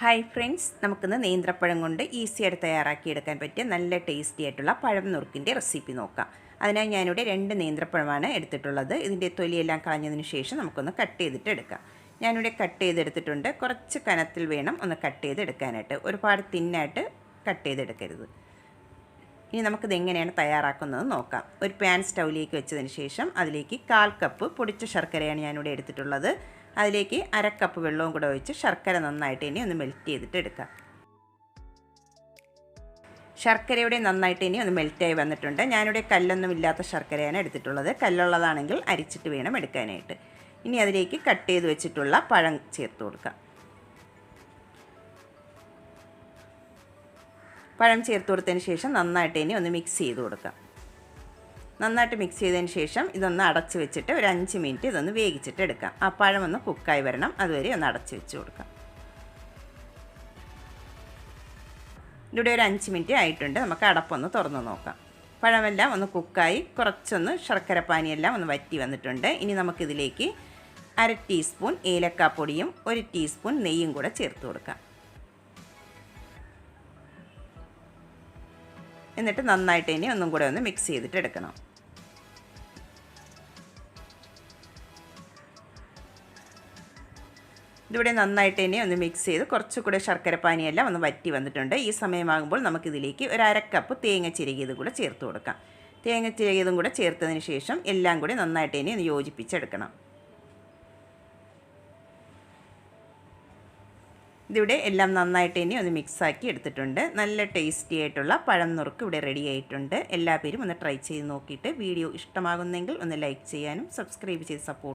Hi friends നമുക്കിന്ന് നേന്ത്രപ്പഴം കൊണ്ട് ഈസി ഈസിയായിട്ട് തയ്യാറാക്കിയെടുക്കാൻ പറ്റിയ നല്ല ടേസ്റ്റി ആയിട്ടുള്ള പഴം നുറുക്കിന്റെ റെസിപ്പി നോക്കാം. അതിനായി ഞാനിവിടെ രണ്ട് നേന്ത്രപ്പഴമാണ് എടുത്തിട്ടുള്ളത്. ഇതിന്റെ തൊലിയെല്ലാം കളഞ്ഞതിന് ശേഷം നമുക്കൊന്ന് കട്ട് ചെയ്തിട്ട് എടുക്കാം. ഞാനിവിടെ കട്ട് ചെയ്തെടുത്തിട്ടുണ്ട്. കുറച്ച് കനത്തിൽ വേണം ഒന്ന് കട്ട് ചെയ്തെടുക്കാനായിട്ട്. ഒരുപാട് തിന്നായിട്ട് കട്ട് ചെയ്തെടുക്കരുത്. ഇനി നമുക്കിത് എങ്ങനെയാണ് തയ്യാറാക്കുന്നത് നോക്കാം. ഒരു പാൻ സ്റ്റൗവിലേക്ക് വെച്ചതിന് ശേഷം അതിലേക്ക് കാൽ കപ്പ് പൊടിച്ച ശർക്കരയാണ് ഞാനിവിടെ എടുത്തിട്ടുള്ളത്. അതിലേക്ക് അര കപ്പ് വെള്ളവും കൂടെ ഒഴിച്ച് ശർക്കര നന്നായിട്ട് ഇനി ഒന്ന് മെൽറ്റ് ചെയ്തിട്ട് എടുക്കാം. ശർക്കരയുടെ നന്നായിട്ട് ഇനി ഒന്ന് മെൽറ്റായി വന്നിട്ടുണ്ട്. ഞാനിവിടെ കല്ലൊന്നും ഇല്ലാത്ത ശർക്കരയാണ് എടുത്തിട്ടുള്ളത്. കല്ലുള്ളതാണെങ്കിൽ അരിച്ചിട്ട് വേണം എടുക്കാനായിട്ട്. ഇനി അതിലേക്ക് കട്ട് ചെയ്ത് വെച്ചിട്ടുള്ള പഴം ചേർത്ത് കൊടുക്കാം. പഴം ചേർത്ത് കൊടുത്തതിന് ശേഷം നന്നായിട്ട് ഇനി ഒന്ന് മിക്സ് ചെയ്ത് കൊടുക്കാം. നന്നായിട്ട് മിക്സ് ചെയ്തതിന് ശേഷം ഇതൊന്ന് അടച്ച് വെച്ചിട്ട് ഒരു അഞ്ച് മിനിറ്റ് ഇതൊന്ന് വേവിച്ചിട്ട് എടുക്കാം. ആ പഴം ഒന്ന് കുക്കായി വരണം. അതുവരെ ഒന്ന് അടച്ച് വെച്ച് കൊടുക്കാം. ഇവിടെ ഒരു അഞ്ച് മിനിറ്റ് ആയിട്ടുണ്ട്. നമുക്ക് അടപ്പൊന്ന് തുറന്ന് നോക്കാം. പഴമെല്ലാം ഒന്ന് കുക്കായി കുറച്ചൊന്ന് ശർക്കര പാനിയെല്ലാം ഒന്ന് വറ്റി വന്നിട്ടുണ്ട്. ഇനി നമുക്കിതിലേക്ക് അര ടീസ്പൂൺ ഏലക്കാപ്പൊടിയും ഒരു ടീസ്പൂൺ നെയ്യും കൂടെ ചേർത്ത് കൊടുക്കാം. എന്നിട്ട് നന്നായിട്ട് ഇനി ഒന്നും കൂടെ ഒന്ന് മിക്സ് ചെയ്തിട്ട് എടുക്കണം. ഇതിവിടെ നന്നായിട്ട് തന്നെ ഒന്ന് മിക്സ് ചെയ്ത് കുറച്ചുകൂടെ ശർക്കര പാനിയെല്ലാം ഒന്ന് വറ്റി വന്നിട്ടുണ്ട്. ഈ സമയമാകുമ്പോൾ നമുക്കിതിലേക്ക് ഒരു അരക്കപ്പ് തേങ്ങ ചിരകിയത് കൂടെ ചേർത്ത് കൊടുക്കാം. തേങ്ങ ചിരകിയതും കൂടെ ചേർത്തതിന് ശേഷം എല്ലാം കൂടി നന്നായിട്ട് തന്നെ ഒന്ന് യോജിപ്പിച്ചെടുക്കണം. ഇതിവിടെ എല്ലാം നന്നായിട്ട് ഇനി ഒന്ന് മിക്സാക്കി എടുത്തിട്ടുണ്ട്. നല്ല ടേസ്റ്റി ആയിട്ടുള്ള പഴം നുറുക്ക് ഇവിടെ റെഡി ആയിട്ടുണ്ട്. എല്ലാ പേരും ഒന്ന് ട്രൈ ചെയ്ത് നോക്കിയിട്ട് വീഡിയോ ഇഷ്ടമാകുന്നെങ്കിൽ ഒന്ന് ലൈക്ക് ചെയ്യാനും സബ്സ്ക്രൈബ് ചെയ്ത് സപ്പോർട്ട്